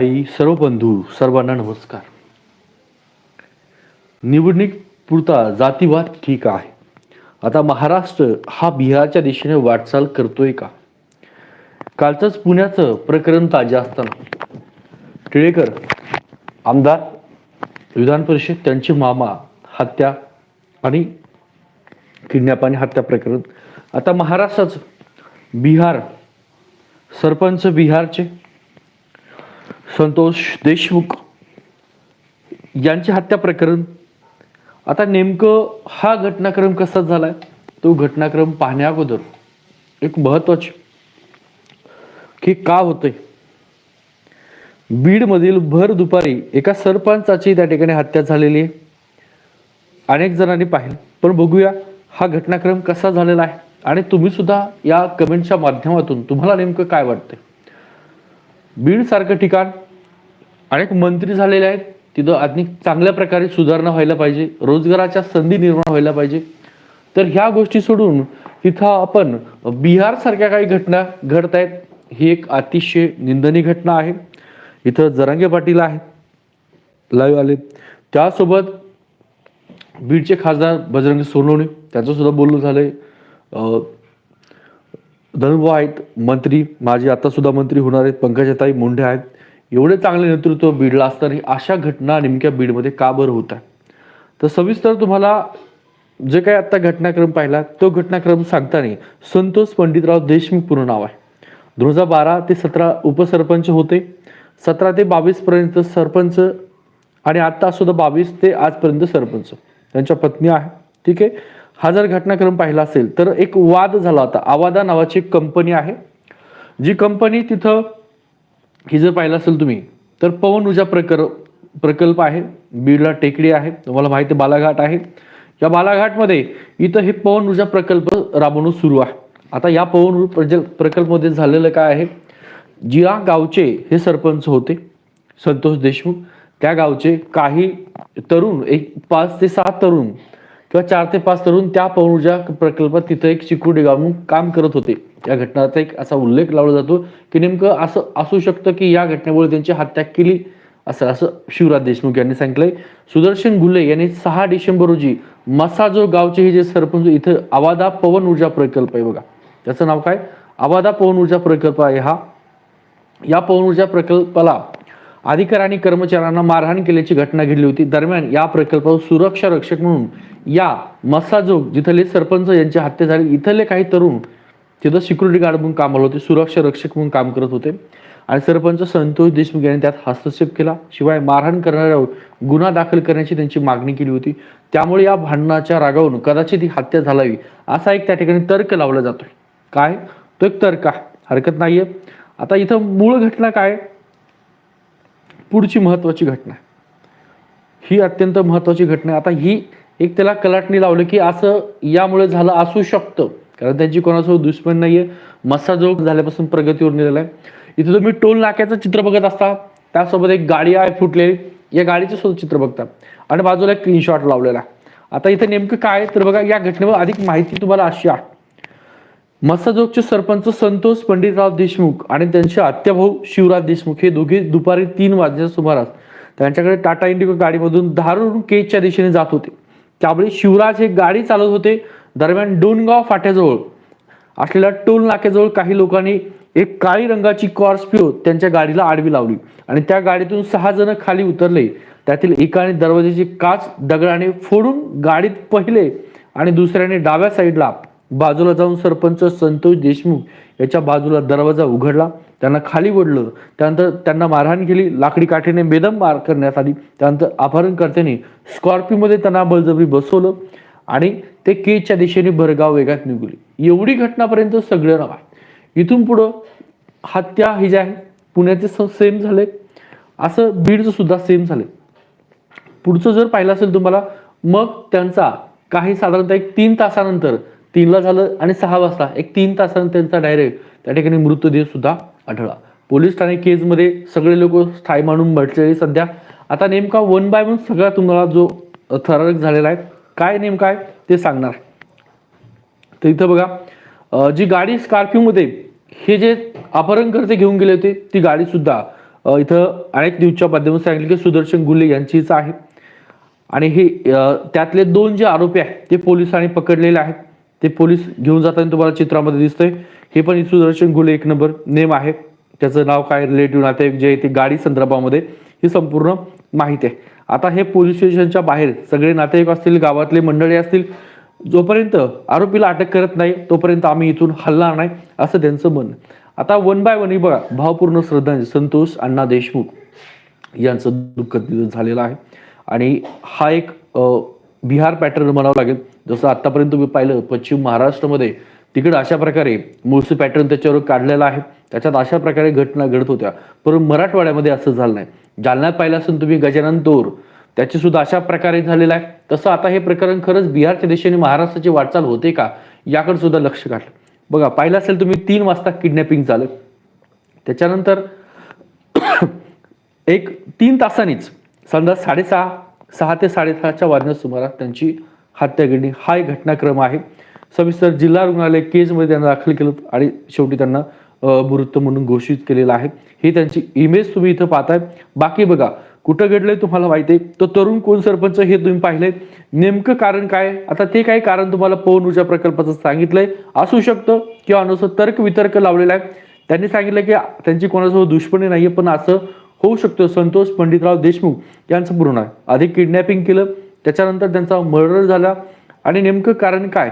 आई सर्व बंधू सर्वांना नमस्कार. निवडणूक पुरता जातीवाद ठीक आहे. आता महाराष्ट्र हा बिहारच्या दिशेने वाटचाल करतोय का? कालचंच पुण्याचं प्रकरण ताजे असताना. टिळेकर आमदार विधान परिषद त्यांचे मामा हत्या आणि किडनॅप आणि हत्या प्रकरण. आता महाराष्ट्राचं बिहार सरपंच बिहारचे संतोष देशमुख यांची हत्या प्रकरण. आता नेमकं हा घटनाक्रम कसा झालाय? तो घटनाक्रम पाहण्या अगोदर एक महत्वाची की का होतंय? बीडमधील भर दुपारी एका सरपंचाची त्या ठिकाणी हत्या झालेली आहे. अनेक जणांनी पाहिलं. पण बघूया हा घटनाक्रम कसा झालेला आहे आणि तुम्ही सुद्धा या कमेंटच्या माध्यमातून तुम्हाला नेमकं काय वाटतंय? बीड सारखं ठिकाण अनेक मंत्री झालेले आहेत. तिथं अधिक चांगल्या प्रकारे सुधारणा व्हायला पाहिजे. रोजगाराच्या संधी निर्माण व्हायला पाहिजे. तर ह्या गोष्टी सोडून तिथं आपण बिहार सारख्या काही घटना घडत आहेत ही एक अतिशय निंदनीय घटना आहे. इथं जरांगे पाटील आहेत लाईव्ह आले त्यासोबत बीडचे खासदार बजरंग सोनवणे त्यांचं सुद्धा बोलणं झालंय. अं, आहेत मंत्री माझे आता सुद्धा मंत्री होणार आहेत पंकजाताई मुंडे आहेत. एवढे चांगले नेतृत्व बीडला असताना अशा घटना नेमक्या बीडमध्ये का बरं होत आहे तर सविस्तर तुम्हाला जे काही आता घटनाक्रम पाहिला तो घटनाक्रम सांगताना संतोष पंडितराव देशमुख पूर्ण नाव आहे. दोन हजार बारा ते सतरा उपसरपंच होते. सतरा ते बावीस पर्यंत सरपंच आणि आता सुद्धा बावीस ते आजपर्यंत सरपंच. त्यांच्या पत्नी आहे. ठीक आहे? हा जर घटनाक्रम पाहिला असेल तर एक वाद झाला होता. आवादा नावाची एक कंपनी आहे जी कंपनी तिथं ही जर पाहिलं असेल तुम्ही तर पवन ऊर्जा प्रकर प्रकल्प आहे बीडला टेकडी आहे तुम्हाला माहिती बालाघाट आहे. या बालाघाटमध्ये इथं हे पवन ऊर्जा प्रकल्प राबवणं सुरू आहे. आता या पवन ऊर्जा प्रजल प्रकल्पमध्ये झालेलं काय आहे जिया गावचे हे सरपंच होते संतोष देशमुख त्या गावचे काही तरुण एक पाच ते सात तरुण किंवा चार ते पाच तरुण त्या पवन ऊर्जा प्रकल्पात तिथं एक सिक्युरिटी गार्ड म्हणून काम करत होते. या घटनाचा एक असा उल्लेख लावला जातो की नेमकं असं असू शकतं की या घटनेमुळे त्यांची हत्या केली असं असं शिवराज देशमुख यांनी सांगितलंय. सुदर्शन गुल्ले यांनी सहा डिसेंबर रोजी मसाजो गावचे हे जे सरपंच इथं आवादा पवन ऊर्जा प्रकल्प आहे बघा. त्याचं नाव काय? आवादा पवन ऊर्जा प्रकल्प आहे हा. या पवन ऊर्जा प्रकल्पाला अधिकारी आणि कर्मचाऱ्यांना मारहाण केल्याची घटना घडली होती. दरम्यान या प्रकल्पावर सुरक्षा रक्षक म्हणून या मसाजोग जिथले सरपंच यांची हत्या झाली इथले काही तरुण तिथं सिक्युरिटी गार्ड म्हणून कामाला होते सुरक्षा रक्षक म्हणून काम करत होते. आणि सरपंच संतोष देशमुख यांनी त्यात हस्तक्षेप केला. शिवाय मारहाण करणाऱ्यावर गुन्हा दाखल करण्याची त्यांची मागणी केली होती. त्यामुळे या भांडणाच्या रागावून कदाचित ही हत्या झालावी असा एक त्या ठिकाणी तर्क लावला जातोय. काय? तो एक तर्क आहे. हरकत नाहीये. आता इथं मूळ घटना काय? पुढची महत्वाची घटना. ही अत्यंत महत्वाची घटना आहे. आता ही एक त्याला कलाटणी लावलं की असं यामुळे झालं असू शकतं. कारण त्यांची कोणासोबत दुश्मन नाहीये. मस्साजोग झाल्यापासून प्रगतीवर नेलेला आहे. इथे तुम्ही टोल नाक्याचं चित्र बघत असता. त्यासोबत एक गाडी आहे फुटलेली. या गाडीचं सुद्धा चित्र बघता. आणि बाजूला एक स्क्रीनशॉट लावलेला आहे. आता इथे नेमकं काय आहे तर बघा या घटनेवर अधिक माहिती तुम्हाला अशी आहे. मस्साजोगचे सरपंच संतोष पंडितराव देशमुख आणि त्यांचे आत्याभाऊ शिवराज देशमुख हे दोघे दुपारी तीन वाजण्याच्या सुमारास त्यांच्याकडे टाटा इंडिगो गाडीमधून धारून केजच्या दिशेने जात होते. त्यावेळी शिवराज हे गाडी चालवत होते दरम्यान डोनगाव फाट्याजवळ. असलेल्या टोल नाक्याजवळ काही लोकांनी एक काळी रंगाची कॉर्स्पिओ त्यांच्या गाडीला आडवी लावली आणि त्या गाडीतून सहा जण खाली उतरले. त्यातील एकाने दरवाजाची काच दगडाने फोडून गाडीत पहिले आणि दुसऱ्याने डाव्या साईडला बाजूला जाऊन सरपंच संतोष देशमुख याच्या बाजूला दरवाजा उघडला. त्यांना खाली ओढलं त्यानंतर त्यांना मारहाण केली लाकडी काठीने बेदम मार करण्यात आली त्यानंतर अपहरणकर्त्यांनी स्कॉर्पिओमध्ये त्यांना बळजबरी बसवलं आणि ते केजच्या दिशेने भरगाव वेगात निघाली एवढी घटनापर्यंत सगळं नाव आहे इथून पुढं हत्या ही जे आहे पुण्याचे सेम झाले असं बीडचं सुद्धा सेम झाले पुढचं जर पाहिलं असेल तुम्हाला मग त्यांचा काही साधारणतः एक तीन तासानंतर तीनला झालं आणि सहा वाजता एक तीन तासानं त्यांचा डायरेक्ट त्या ठिकाणी मृतदेह सुद्धा आढळला. पोलीस ठाणे केजमध्ये सगळे लोक स्थायी मानून म्हटलेले सध्या. आता नेमका वन बाय वन सगळा तुम्हाला जो थरारक झालेला आहे काय नेमका आहे ते सांगणार तर इथं बघा जी गाडी स्कॉर्पिओमध्ये हे जे अपहरणकर्ते घेऊन गेले होते ती गाडी सुद्धा इथं अनेक न्यूजच्या माध्यमातून सांगितले की सुदर्शन गुल्हे यांचीच आहे. आणि हे त्यातले दोन जे आरोपी आहेत ते पोलिसांनी पकडलेले आहेत. ते पोलीस घेऊन जाताना तुम्हाला चित्रामध्ये दिसतंय. हे पण सुदर्शन गुले एक नंबर नेम आहे. त्याचं नाव काय रिलेटिव्ह नातेवाईक जे आहे ते गाडी संदर्भामध्ये ही संपूर्ण माहिती आहे. आता हे पोलीस स्टेशनच्या बाहेर सगळे नातेवाईक असतील गावातले मंडळी असतील जोपर्यंत आरोपीला अटक करत नाही तोपर्यंत आम्ही इथून हलणार नाही असं त्यांचं म्हणणं आहे. आता वन बाय वन ही बघा भावपूर्ण श्रद्धांजली संतोष अण्णा देशमुख यांचं दुःखद निधन झालेलं आहे. आणि हा एक बिहार पॅटर्न म्हणावं लागेल. जसं आतापर्यंत तुम्ही पाहिलं पश्चिम महाराष्ट्रामध्ये तिकडे अशा प्रकारे मूळचं पॅटर्न त्याच्यावर काढलेला आहे. त्याच्यात अशा प्रकारे घटना घडत होत्या. परंतु मराठवाड्यामध्ये असं झालं नाही. जालन्यात पाहिलं असेल तुम्ही गजानन तोर त्याची सुद्धा अशा प्रकारे झालेलं आहे. तसं आता हे प्रकरण खरंच बिहारच्या दिशेने महाराष्ट्राची वाटचाल होते का याकडे सुद्धा लक्ष काढलं बघा पाहिलं असेल तुम्ही तीन वाजता किडनॅपिंग झालं. त्याच्यानंतर एक तीन तासांनीच समजा साडेसहा सहा ते साडेसहाच्या वाजण्या सुमारास त्यांची हत्या केली हा एक घटनाक्रम आहे. सविस्तर जिल्हा रुग्णालय केजमध्ये त्यांना दाखल केलं आणि शेवटी त्यांना मृत म्हणून घोषित केलेलं आहे. ही त्यांची इमेज तुम्ही इथं पाहताय. बाकी बघा कुठं घडलंय तुम्हाला माहिती आहे. तो तरुण कोण सरपंच हे तुम्ही पाहिलंय. नेमकं कारण काय आता ते काय कारण तुम्हाला पवन ऊर्जा प्रकल्पाचं सांगितलंय. असू शकतं किंवा नुसतं तर्क वितर्क लावलेला आहे. त्यांनी सांगितलं की त्यांची कोणासोबत दुश्मनी नाहीये पण असं होऊ शकतो. संतोष पंडितराव देशमुख यांचं पूर्ण आहे. आधी किडनॅपिंग केलं त्याच्यानंतर त्यांचा मर्डर झाला. आणि नेमकं कारण काय?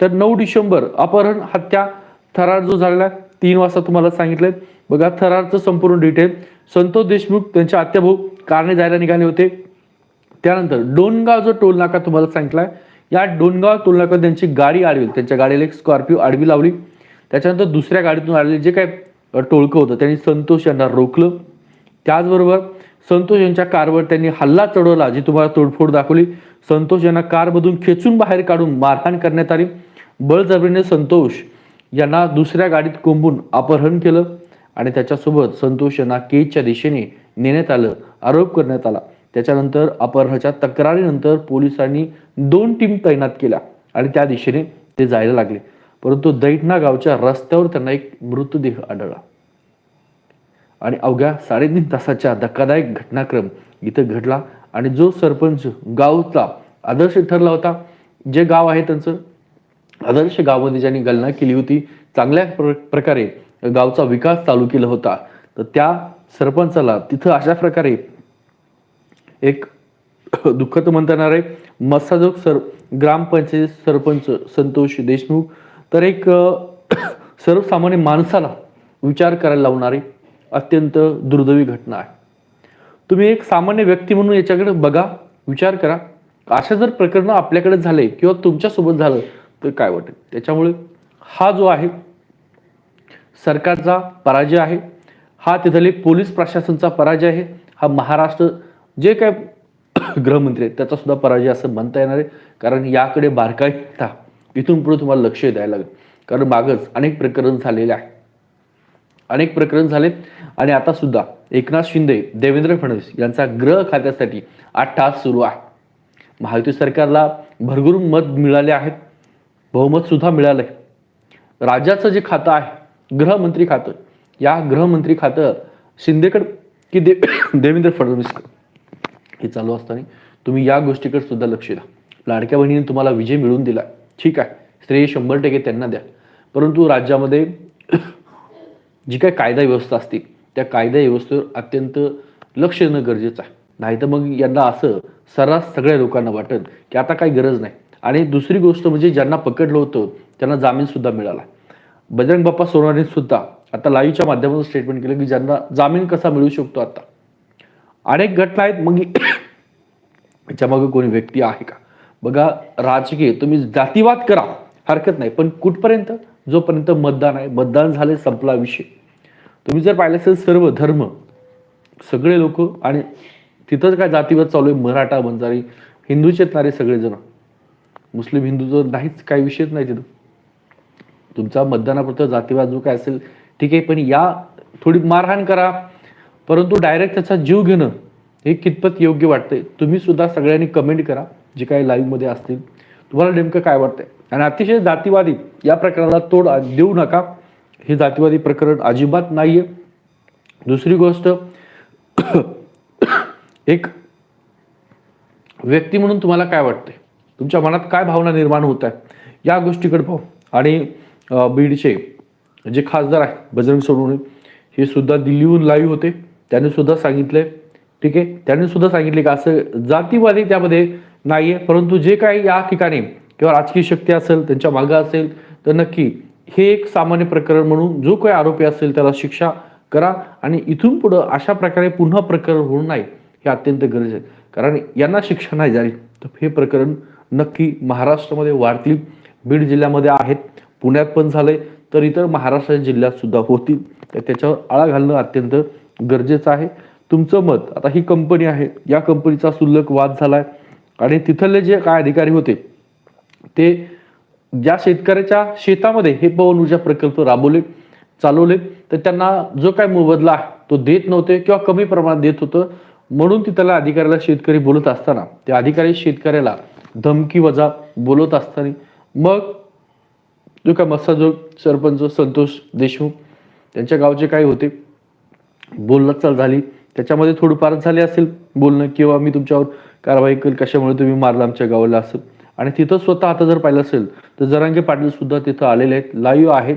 तर नऊ डिसेंबर अपहरण हत्या थरार जो झालेला आहे, तीन वाजता तुम्हाला सांगितलंय. बघा थरारचं संपूर्ण डिटेल संतोष देशमुख त्यांच्या आत्याभाऊ कारणे जायला निघाले होते. त्यानंतर डोनगाव जो टोल नाका तुम्हाला सांगितलाय या डोनगाव टोल नाका त्यांची गाडी आडवी त्यांच्या गाडीला एक स्कॉर्पिओ आडवी लावली. त्याच्यानंतर दुसऱ्या गाडीतून आलेले जे काय टोळकं होतं त्यांनी संतोष यांना रोखलं. त्याचबरोबर संतोष यांच्या कारवर त्यांनी हल्ला चढवला जी तुम्हाला तोडफोड दाखवली. संतोष यांना कारमधून खेचून बाहेर काढून मारहाण करण्यात आली. बळजबरीने संतोष यांना दुसऱ्या गाडीत कोंबून अपहरण केलं आणि त्याच्यासोबत संतोष यांना केजच्या दिशेने नेण्यात आलं आरोप करण्यात आला. त्याच्यानंतर अपहरणाच्या तक्रारीनंतर पोलिसांनी दोन टीम तैनात केल्या आणि त्या दिशेने ते जायला लागले. परंतु दैठणा गावच्या रस्त्यावर त्यांना एक मृतदेह आढळला. आणि अवघ्या साडेतीन तासाच्या धक्कादायक घटनाक्रम इथं घडला आणि जो सरपंच गावचा आदर्श ठरला होता जे गाव आहे त्यांचं आदर्श गावमध्ये ज्यांनी गणना केली होती चांगल्या प्र- प्रकारे गावचा विकास चालू केला होता तर त्या सरपंचाला तिथं अशा प्रकारे एक दुःखद म्हणता येणार आहे मस्साजोग सर ग्रामपंचायत सरपंच संतोष देशमुख तर एक सर्वसामान्य माणसाला विचार करायला लावणारी अत्यंत दुर्दैवी घटना आहे. तुम्ही एक सामान्य व्यक्ती म्हणून याच्याकडे बघा विचार करा. अशा जर प्रकरणं आपल्याकडे झाले किंवा तुमच्यासोबत झालं तर काय वाटेल? त्याच्यामुळे हा जो आहे सरकारचा पराजय आहे. हा तिथले पोलीस प्रशासनचा पराजय आहे. हा महाराष्ट्र जे काय गृहमंत्री आहेत त्याचा सुद्धा पराजय असं म्हणता येणार आहे. कारण याकडे बारकाईता इथून पुढे तुम्हाला लक्ष द्यायला लागेल. कारण मागच अनेक प्रकरण झालेले आहे. अनेक प्रकरण झाले आणि आता सुद्धा एकनाथ शिंदे देवेंद्र फडणवीस यांचा ग्रह खात्यासाठी तास सुरू आहे. महायुती सरकारला भरभरून मत मिळाले आहेत. बहुमत सुद्धा मिळालंय. राज्याचं जे खातं आहे गृहमंत्री खातं या गृहमंत्री खातं शिंदेकडे की दे देवेंद्र फडणवीस हे चालू असताना तुम्ही या गोष्टीकडे सुद्धा लक्ष द्या. लाडक्या बहिणीने तुम्हाला विजय मिळवून दिला ठीक आहे. श्रेय शंभर टक्के त्यांना द्या. परंतु राज्यामध्ये जी काय कायदा व्यवस्था असते त्या कायदा व्यवस्थेवर अत्यंत लक्ष देणं गरजेचं आहे. नाही तर मग यांना असं सर्रास सगळ्या लोकांना वाटत की आता काही गरज नाही. आणि दुसरी गोष्ट म्हणजे ज्यांना पकडलं होतं त्यांना जामीन सुद्धा मिळाला. बजरंग बाप्पा सोनवणे सुद्धा आता लाईव्हच्या माध्यमातून स्टेटमेंट केलं की ज्यांना जामीन कसा मिळू शकतो आता? अनेक घटना आहेत मग याच्यामागे कोणी व्यक्ती आहे का? बघा राजकीय तुम्ही जातीवाद करा हरकत नाही. पण कुठपर्यंत? जोपर्यंत मतदान आहे मतदान झाले संपला विषय. तुम्ही जर पाहिलं असेल सर्व धर्म सगळे लोक आणि तिथंच काय जातीवाद चालू आहे मराठा बंजारी हिंदूचे नारे सगळेजण. मुस्लिम हिंदूचं नाहीच काही विषयच नाही तिथं. तुमचा मतदानापुरतं जातीवाद जो काय असेल ठीक आहे पण या थोडी मारहाण करा. परंतु डायरेक्ट त्याचा जीव घेणं हे कितपत योग्य वाटतंय तुम्ही सुद्धा सगळ्यांनी कमेंट करा जे काही लाईव्हमध्ये असतील. तुम्हाला नेमकं काय वाटतंय? आणि अतिशय जातीवादी या प्रकरणाला तोड देऊ नका. हे जातीवादी प्रकरण अजिबात नाहीये. दुसरी गोष्ट एक व्यक्ती म्हणून तुम्हाला काय वाटते तुमच्या मनात काय भावना निर्माण होत आहे या गोष्टीकडे पाहू. आणि बीडचे जे खासदार आहेत बजरंग सोनवणे हे सुद्धा दिल्लीहून लाईव्ह होते. त्यांनी सुद्धा सांगितले ठीक आहे? त्यांनी सुद्धा सांगितले की असं जातीवादी त्यामध्ये नाहीये. परंतु जे काही या ठिकाणी किंवा राजकीय शक्ती असेल त्यांच्या मागं असेल तर नक्की हे एक सामान्य प्रकरण म्हणून जो काही आरोपी असेल त्याला शिक्षा करा आणि इथून पुढं अशा प्रकारे पुन्हा प्रकरण होऊ नये हे अत्यंत गरजेचं आहे. कारण यांना शिक्षा नाही झाली तर हे प्रकरण नक्की महाराष्ट्रामध्ये वाढतील. बीड जिल्ह्यामध्ये आहेत पुण्यात पण झाले तर इतर महाराष्ट्र जिल्ह्यात सुद्धा होतील. तर त्याच्यावर आळा घालणं अत्यंत गरजेचं आहे. तुमचं मत आता ही कंपनी आहे या कंपनीचा सुल्लक वाद झालाय. आणि तिथले जे काय अधिकारी होते ते ज्या शेतकऱ्याच्या शेतामध्ये हे पवन ऊर्जा प्रकल्प राबवले चालवले तर त्यांना जो काय मोबदला तो देत नव्हते किंवा कमी प्रमाणात देत होतं म्हणून तिथल्या अधिकाऱ्याला शेतकरी बोलत असताना त्या अधिकारी शेतकऱ्याला धमकी वजा बोलत असताना मग जो काय मस्साजोग सरपंच संतोष देशमुख त्यांच्या गावचे काय होते बोलणं चाल झाली त्याच्यामध्ये थोडंफार झाले असेल बोलणं किंवा मी तुमच्यावर कारवाई करेल कशामुळे तुम्ही मारला आमच्या गावाला असेल आणि तिथं स्वतः आता जर पाहिलं असेल तर जरांगे पाटील सुद्धा तिथं आलेले आहेत लाईव्ह आहेत.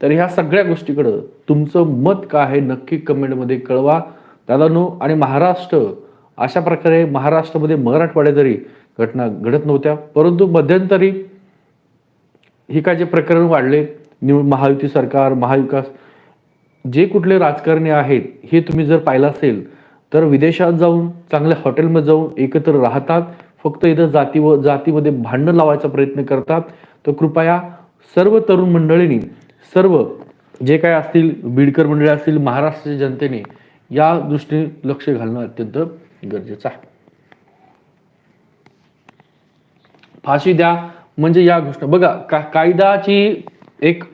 तर ह्या सगळ्या गोष्टीकडं तुमचं मत काय आहे नक्की कमेंटमध्ये कळवा. दादानो आणि महाराष्ट्र अशा प्रकारे महाराष्ट्रामध्ये मराठवाड्यात जरी घटना घडत नव्हत्या परंतु मध्यंतरी हे काय जे प्रकरण वाढले निव महायुती सरकार महाविकास जे कुठले राजकारणी आहेत हे तुम्ही जर पाहिलं असेल तर विदेशात जाऊन चांगल्या हॉटेलमध्ये जाऊन एकत्र राहतात. फक्त इथं जाती व जातीमध्ये भांडण लावायचा प्रयत्न करतात. तर कृपया सर्व तरुण मंडळींनी सर्व जे काय असतील बीडकर मंडळी असतील महाराष्ट्राच्या जनतेने या दृष्टीने लक्ष घालणं अत्यंत गरजेचं आहे. फाशी द्या म्हणजे या गोष्ट बघा का कायदाची एक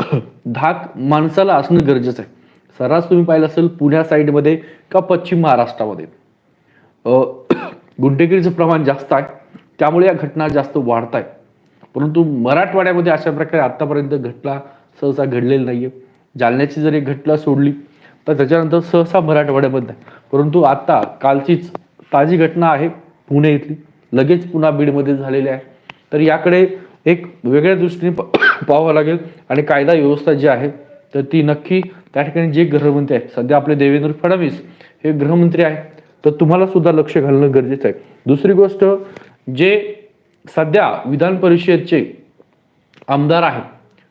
धाक माणसाला असणं गरजेचं आहे. सर्रास तुम्ही पाहिलं असेल पुण्या साईडमध्ये का पश्चिम महाराष्ट्रामध्ये? गुंडेगिरीचं प्रमाण जास्त आहे. त्यामुळे या घटना जास्त वाढत आहेत परंतु मराठवाड्यामध्ये अशा प्रकारे आतापर्यंत घटना सहसा घडलेली नाहीये. जालन्याची जर एक घटना सोडली तर त्याच्यानंतर सहसा मराठवाड्यामध्ये परंतु आता कालचीच ताजी घटना आहे पुणे इथली. लगेच पुन्हा बीडमध्ये झालेली आहे. तर याकडे एक वेगळ्या दृष्टीने प- पाहावं लागेल. आणि कायदा व्यवस्था जी आहे तर ती नक्की त्या ठिकाणी जे गृहमंत्री आहेत सध्या आपले देवेंद्र फडणवीस हे गृहमंत्री आहेत. तर तुम्हाला सुद्धा लक्ष घालणं गरजेचं आहे. दुसरी गोष्ट जे सध्या विधान परिषदचे आमदार आहेत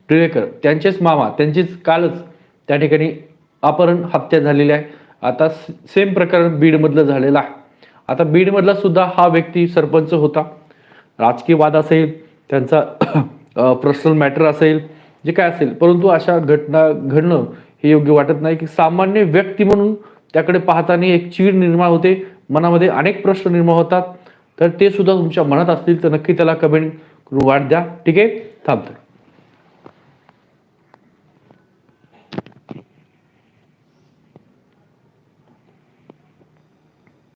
टिळेकर त्यांचेच मामा त्यांचीच कालच त्या ठिकाणी अपहरण हत्या झालेली आहे. आता सेम प्रकरण बीडमधलं झालेलं आहे. आता बीडमधला सुद्धा हा व्यक्ती सरपंच होता. राजकीय वाद असेल त्यांचा पर्सनल मॅटर असेल जे काय असेल परंतु अशा घटना घडणं हे योग्य वाटत नाही की सामान्य व्यक्ती म्हणून त्याकडे पाहताना एक चीड निर्माण होते. मनामध्ये अनेक प्रश्न निर्माण होतात. तर ते सुद्धा तुमच्या मनात असतील तर नक्की त्याला कमेंट करून वाट द्या. ठीक आहे? थांबतं.